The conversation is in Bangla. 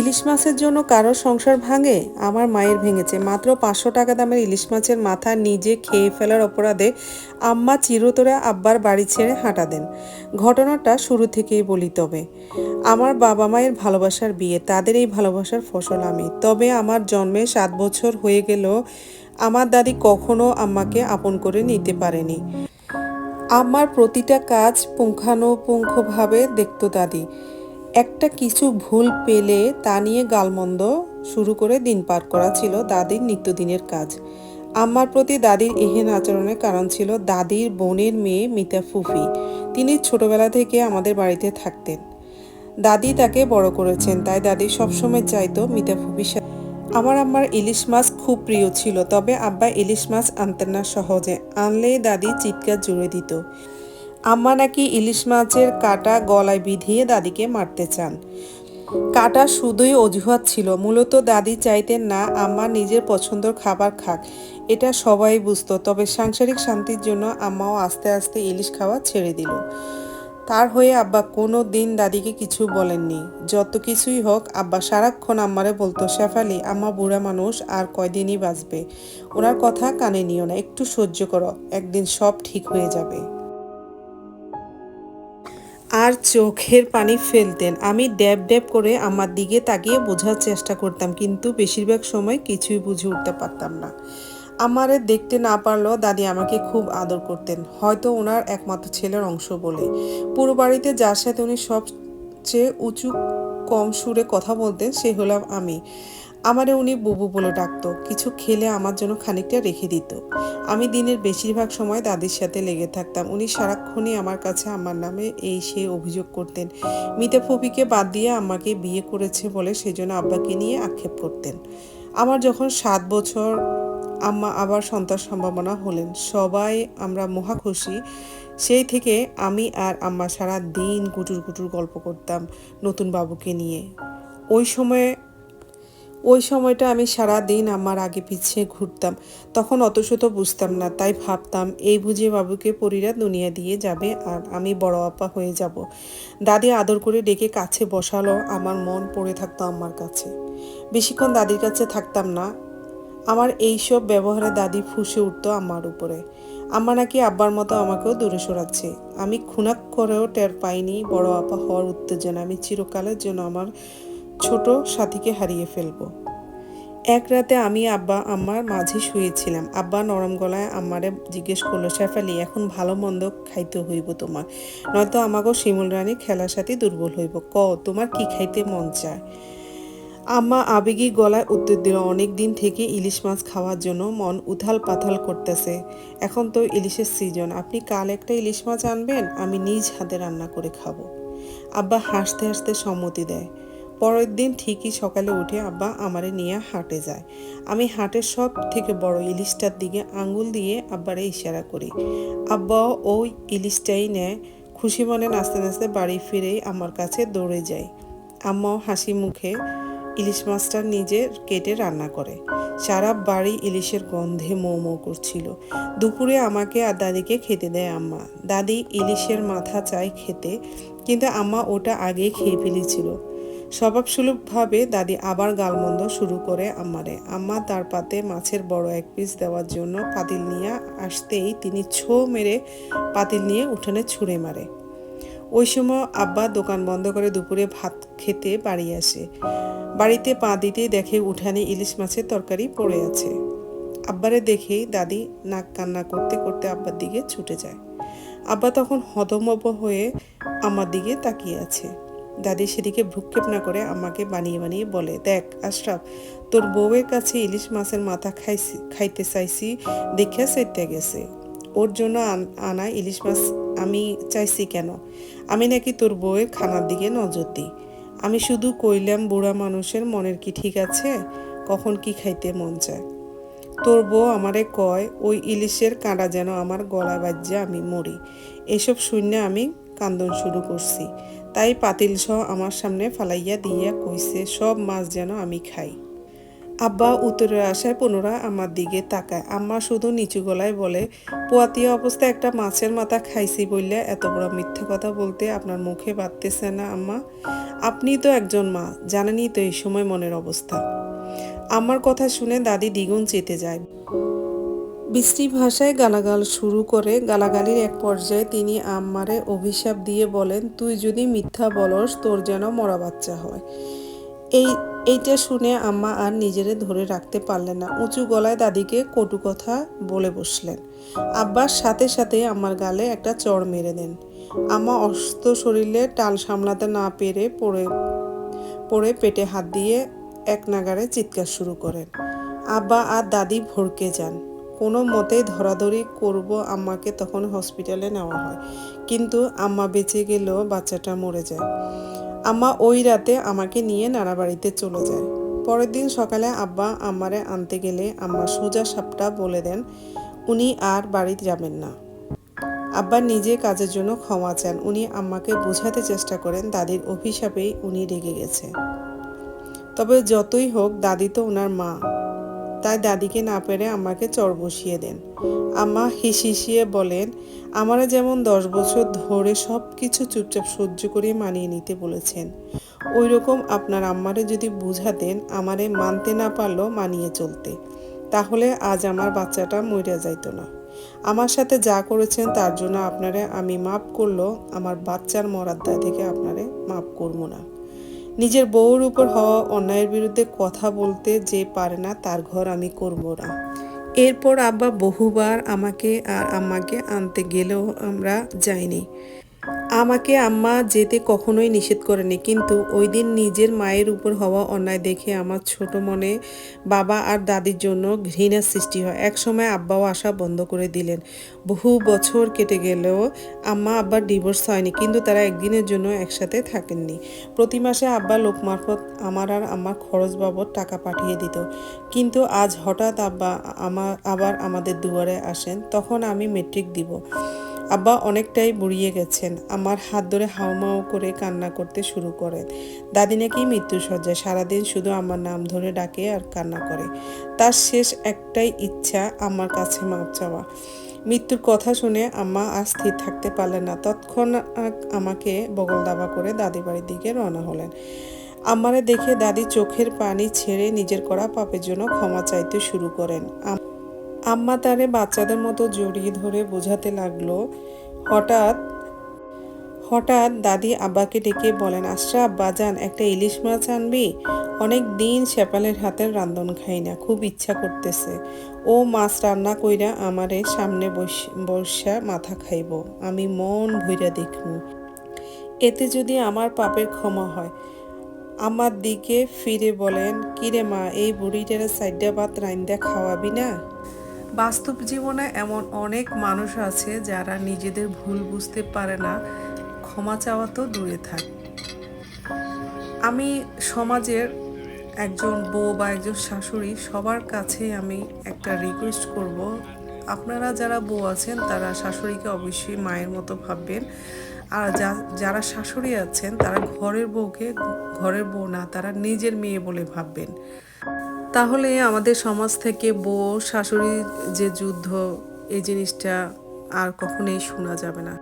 ইলিশ মাছের জন্য কারও সংসার ভাঙে? আমার মায়ের ভেঙেছে। মাত্র পাঁচশো টাকা দামের ইলিশ মাছের মাথা নিজে খেয়ে ফেলার অপরাধে আম্মা চিরতরে আব্বার বাড়ি ছেড়ে হাঁটা দেন। ঘটনাটা শুরু থেকেই বলি তবে। আমার বাবা মায়ের ভালোবাসার বিয়ে, তাদের এই ভালোবাসার ফসল আমি। তবে আমার জন্মে সাত বছর হয়ে গেলেও আমার দাদি কখনো আম্মাকে আপন করে নিতে পারেনি। আমার প্রতিটা কাজ পুঙ্খানুপুঙ্খভাবে দেখত দাদি। একটা কিছু ভুল পেলে তা নিয়ে গালমন্দ শুরু করে দিন পার করা ছিল দাদির নিত্যদিনের কাজ। আমার প্রতি দাদির এহেন আচরণের কারণ ছিল দাদির বোনের মেয়ে মিতা ফুফি। তিনি ছোটবেলা থেকে আমাদের বাড়িতে থাকতেন। দাদি তাকে বড় করেছেন, তাই দাদি সবসময় চাইতো মিতা ফুফির সাথে। আমার আম্মার ইলিশ মাছ খুব প্রিয় ছিল, তবে আব্বা ইলিশ মাছ আনতেন না সহজে। আনলেই দাদি চিৎকার জুড়ে দিত। আম্মা নাকি ইলিশ মাছের কাটা গলায় বিধিয়ে দাদিকে মারতে চান। কাটা শুধুই অজুহাত ছিল। মূলত দাদি চাইতেন না, আম্মা নিজের পছন্দের খাবার খাক। এটা সবাই বুঝতো। তবে সাংসারিক শান্তির জন্য আম্মাও আস্তে আস্তে ইলিশ খাওয়া ছেড়ে দিল। তার হয়ে আব্বা কোনো দিন দাদিকে কিছু বলেননি। যত কিছুই হোক, আব্বা সারাক্ষণ আম্মারে বলতো, শেফালি, আম্মা বুড়া মানুষ, আর কয়দিনই বাঁচবে? ওনার কথা কানে নিও না। একটু সহ্য করো। একদিন সব ঠিক হয়ে যাবে। আর চোখের পানি ফেলতেন। আমি ড্যাব ড্যাব করে আমার দিকে তাকিয়ে বোঝার চেষ্টা করতাম, কিন্তু বেশিরভাগ সময় কিছুই বুঝে উঠতে পারতাম না। আমারে দেখতে না পারলেও দাদি আমাকে খুব আদর করতেন। হয়তো ওনার একমাত্র ছেলের অংশ বলে। পুরো বাড়িতে যার সাথে উনি সবচেয়ে উঁচু কম সুরে কথা বলতেন, সে হলাম আমি। আমারে উনি বুবু বলে ডাকতো। কিছু খেলে আমার জন্য খানিকটা রেখে দিত। আমি দিনের বেশিরভাগ সময় দাদির সাথে লেগে থাকতাম। উনি সারাক্ষণই আমার কাছে আমার নামে এই সে অভিযোগ করতেন। মিতা ফপিকে বাদ দিয়ে আমাকে বিয়ে করেছে বলে সেজন্য আব্বাকে নিয়ে আক্ষেপ করতেন। আমার যখন সাত বছর, আম্মা আবার সন্তান সম্ভাবনা হলেন। সবাই আমরা মহা খুশি। সেই থেকে আমি আর আম্মা সারা দিন গুটুর গুটুর গল্প করতাম নতুন বাবুকে নিয়ে। ওই সময়ে ওই সময়টা আমি সারা দিন আমার আগে পিছিয়ে ঘুরতাম। তখন অত শত বুঝতাম না, তাই ভাবতাম, এই বুঝে বাবুকে পরীরা দুনিয়া দিয়ে যাবে আর আমি বড় আপা হয়ে যাব। দাদি আদর করে ডেকে কাছে বসালো, আমার মন পড়ে থাকতো আমার কাছে। বেশিক্ষণ দাদির কাছে থাকতাম না, আমার এইসব ব্যবহারে দাদি ফুসে উঠতো আমার উপরে। আম্মা নাকি আব্বার মতো আমাকেও দূরে সরাচ্ছে। আমি খুনাক করেও টের পাইনি, বড় আপা হওয়ার উত্তেজনা। আমি চিরকালের জন্য আমার ছোট সাথীকে হারিয়ে ফেলব। এক রাতে আমি আব্বা আম্মার মাঝে শুয়েছিলাম। আব্বা নরম গলায় আম্মারে জিজ্ঞেস করল, শেফালি, এখন ভালো মন্দ খাইতে হইব তোমার? নয়তো আমাকেও শিমুল রানী খেলার সাথে দুর্বল হইব। ক, তোমার কি খাইতে মন চায়? আম্মা আবেগী গলায় উত্তর দিল, অনেক দিন থেকে ইলিশ মাছ খাওয়ার জন্য মন উথাল পাথাল করতেছে। এখন তো ইলিশের সিজন আপনি কাল একটা ইলিশ মাছ আনবেন, আমি নিজ হাতে রান্না করে খাব। আব্বা হাসতে হাসতে সম্মতি দেয়। পরের দিন ঠিকই সকালে উঠে আব্বা আমারে নিয়ে হাটে যায়। আমি হাটের সব থেকে বড় ইলিশটার দিকে আঙ্গুল দিয়ে আব্বারে ইশারা করি। আব্বাও ওই ইলিশটাই নেয়, খুশি মনে নাচতে নাচতে বাড়ি ফিরেই আমার কাছে দৌড়ে যায়। আম্মাও হাসি মুখে ইলিশ মাছটা নিজে কেটে রান্না করে। সারা বাড়ি ইলিশের গন্ধে মৌ মৌ করছিল। দুপুরে আমাকে আর দাদিকে খেতে দেয় আম্মা। দাদি ইলিশের মাথা চায় খেতে, কিন্তু আম্মা ওটা আগে খেয়ে ফেলেছিল। স্বভাবসুলভভাবে দাদি আবার গালমন্দ শুরু করে আম্মারে। আম্মা তার পাতে মাছের বড় এক পিস দেওয়ার জন্য পাতিল নিয়ে আসতেই তিনি ছো মেরে পাতিল নিয়ে উঠোনে ছুঁড়ে মারে। ওই সময় আব্বা দোকান বন্ধ করে দুপুরে ভাত খেতে বাড়ি আসে। বাড়িতে পা দিতেই দেখে উঠানে ইলিশ মাছের তরকারি পড়ে আছে। আব্বারে দেখেই দাদি নাক কান্না করতে করতে আব্বার দিকে ছুটে যায়। আব্বা তখন হতমব হয়ে আমার দিকে তাকিয়ে আছে। দাদি সেদিকে ভ্রুক্ষেপ না করে আমাকে বানিয়ে বানিয়ে বলে, দেখ আশরাফ, তোর বউয়ের কাছে ইলিশ মাছের মাথা খাইছি, খাইতে চাইছি দেখে সেটে গেছে। ওর জন্য আনা ইলিশ মাছ আমি চাইছি কেন? আমি নাকি তোর বউয়ের খানার দিকে নজর দিই। আমি শুধু কইলাম, বুড়া মানুষের মনের কি ঠিক আছে? কখন কি খাইতে মন চায়? তোর বউ আমারে কয়, ওই ইলিশের কাঁটা যেন আমার গলায় বাজ্যে আমি মরি। এসব শূন্য আমি কান্দন শুরু করছি। তাই পাতিল সহ আমার সামনে ফালাইয়া দিয়া কইছে, সব মাছ যেন আমি খাই। আব্বা উত্তরে আসায় পুনরায় আমার দিকে তাকায়। আম্মা শুধু নিচু গলায় বলে পোয়াতিয়া অবস্থায় একটা মাছের মাথা খাইছি বললে এত বড় মিথ্যা কথা বলতে আপনার মুখে বাঁধতেছে না আম্মা? আপনি তো একজন মা, জানেনই তো এই সময় মনের অবস্থা। আমার কথা শুনে দাদি দ্বিগুণ চেতে যায়। বৃষ্টি ভাষায় গালাগাল শুরু করে গালাগালির এক পর্যায়ে তিনি আম্মারে অভিশাপ দিয়ে বলেন, তুই যদি মিথ্যা বলস, তোর যেন মরা বাচ্চা হয়। এই, এইটা শুনে আম্মা আর নিজেরে ধরে রাখতে পারলেন না। উঁচু গলায় দাদিকে কটু কথা বলে বসলেন। আব্বার সাথে সাথে আমার গালে একটা চড় মেরে দেন। আম্মা অস্ত শরীরে টাল সামলাতে না পেরে পড়ে পড়ে পেটে হাত দিয়ে এক নাগারে চিৎকার শুরু করেন। আব্বা আর দাদি ভড়কে যান। কোনো মতেই ধরাধরি করব আম্মাকে তখন হসপিটালে নেওয়া হয়। কিন্তু আম্মা বেঁচে গেলেও বাচ্চাটা মরে যায়। আম্মা ওই রাতে আমাকে নিয়ে নানা বাড়িতে চলে যায়। পরের দিন সকালে আব্বা আম্মারে আনতে গেলে আম্মা সোজা সাপটা বলে দেন, উনি আর বাড়ি যাবেন না। আব্বা নিজে কাজের জন্য ক্ষমা চান। উনি আম্মাকে বোঝাতে চেষ্টা করেন, দাদির অভিশাপেই উনি রেগে গেছে। তবে যতই হোক, দাদি তো ওনার মা। তাই দাদিকে না পেরে আমাকে চর বসিয়ে দেন। আম্মা হিসিয়ে বলেন, আমারা যেমন দশ বছর ধরে সব কিছু চুপচাপ সহ্য করে মানিয়ে নিতে বলেছেন ওই রকম আপনার আম্মারে যদি বুঝাতেন আমারে মানতে না পারলেও মানিয়ে চলতে, তাহলে আজ আমার বাচ্চাটা মরে যাইতো না। আমার সাথে যা করেছেন তার জন্য আপনারে আমি মাপ করল, আমার বাচ্চার মরার দায় থেকে আপনারে মাপ করব না। নিজের বউর উপর হওয়া অন্যায়ের বিরুদ্ধে কথা বলতে যে পারে না, তার ঘর আমি করব না। এরপর আব্বা বহুবার আমাকে আর আম্মাকে আনতে গেলেও আমরা যাইনি। আমাকে আম্মা যেতে কখনোই নিষেধ করেনি, কিন্তু ওই দিন নিজের মায়ের উপর হওয়া অন্যায় দেখে আমার ছোট মনে বাবা আর দাদির জন্য ঘৃণার সৃষ্টি হয়। একসময় আব্বাও আসা বন্ধ করে দিলেন। বহু বছর কেটে গেলেও আম্মা আব্বার ডিভোর্স হয়নি, কিন্তু তারা একদিনের জন্য একসাথে থাকেননি। প্রতি মাসে আব্বা লোক মারফত আমার আর আমার খরচ বাবদ টাকা পাঠিয়ে দিত। কিন্তু আজ হঠাৎ আব্বা আমার আবার আমাদের দুয়ারে আসেন, তখন আমি মেট্রিক দিব। আব্বা অনেকটাই বুড়িয়ে গেছেন। আমার হাত ধরে হাওমাও করে কান্না করতে শুরু করেন। দাদি নাকি মৃত্যুসজ্জায় সারাদিন শুধু আমার নাম ধরে ডাকে আর কান্না করে। তার শেষ একটাই ইচ্ছা, আমার কাছে মাপ চাওয়া। মৃত্যুর কথা শুনে আম্মা আর স্থির থাকতে পারলেন না। তৎক্ষণাৎ আমাকে বগল দাবা করে দাদি বাড়ির দিকে রওনা হলেন। আমারে দেখে দাদি চোখের পানি ছেড়ে নিজের করা পাপের জন্য ক্ষমা চাইতে শুরু করেন। আম্মা তারে বাচ্চাদের মতো জড়িয়ে ধরে বোঝাতে লাগল। হঠাৎ হঠাৎ দাদি আব্বাকে ডেকে বলেন আশরাফ বাজান একটা ইলিশ মাছ আনবি। অনেক দিন শেপালের হাতের রান্ধন খাই না, খুব ইচ্ছা করতেছে। ও মাছ রান্না কইরা আমারে সামনে বসা মাথা খাইব। আমি মন ভইরা দেখমু। এতে যদি আমার পাপের ক্ষমা হয়। আমার দিকে ফিরে বলেন, কিরে মা, এই বুড়িটারে সাইডা ভাত রাইন্দা খাওয়াবি না? বাস্তব জীবনে এমন অনেক মানুষ আছে যারা নিজেদের ভুল বুঝতে পারে না, ক্ষমা চাওয়া তো দূরে থাক। আমি সমাজের একজন বউ বা একজন শাশুড়ি, সবার কাছে আমি একটা রিকোয়েস্ট করব। আপনারা যারা বউ আছেন, তারা শাশুড়িকে অবশ্যই মায়ের মতো ভাববেন। আর যা- যারা শাশুড়ি আছেন, তারা ঘরের বউকে, ঘরের বউ না, তারা নিজের মেয়ে বলে ভাববেন। তাহলে আমাদের সমাজ থেকে বউ, শাশুড়ির যে যুদ্ধ, এই জিনিসটা আর কখনোই শোনা যাবে না।